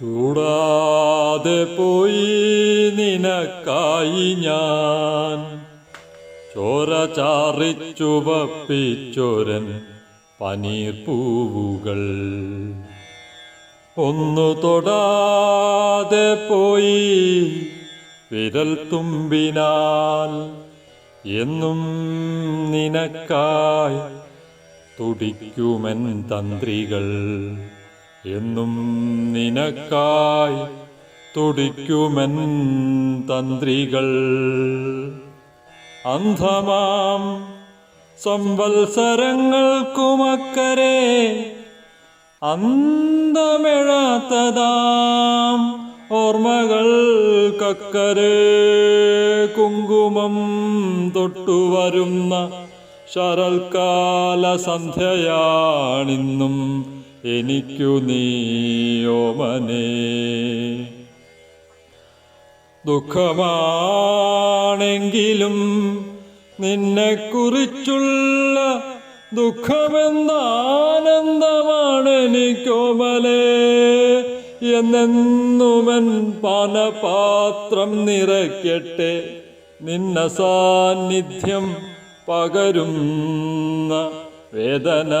ചൂടാതെ പോയി നിനക്കായി ഞാൻ. ചോര ചാറിച്ചുവപ്പിച്ചോരൻ പനീർ പൂവുകൾ. ഒന്നു തൊടാതെ പോയി വിരൽ തുമ്പിനാൽ എന്നും നിനക്കായി തുടിക്കുമെൻ തന്ത്രികൾ. എന്നും നിനക്കായി തുടിക്കുമെൻ തന്ത്രികൾ. അന്ധമാം സംവത്സരങ്ങൾക്കുമക്കരെ അന്തമെഴാത്തതാം ഓർമ്മകൾക്കക്കരെ. കുങ്കുമം തൊട്ടുവരുന്ന ശരൽക്കാല സന്ധ്യയാണിന്നും എനിക്കു നീയോമനേ ദുഃഖമാണെങ്കിലും നിന്നെക്കുറിച്ചുള്ള എനിക്കോമലേ എന്നെന്നുമൻ പാനപാത്രം നിറയ്ക്കട്ടെ. നിന്ന സാന്നിധ്യം പകരുന്ന വേദന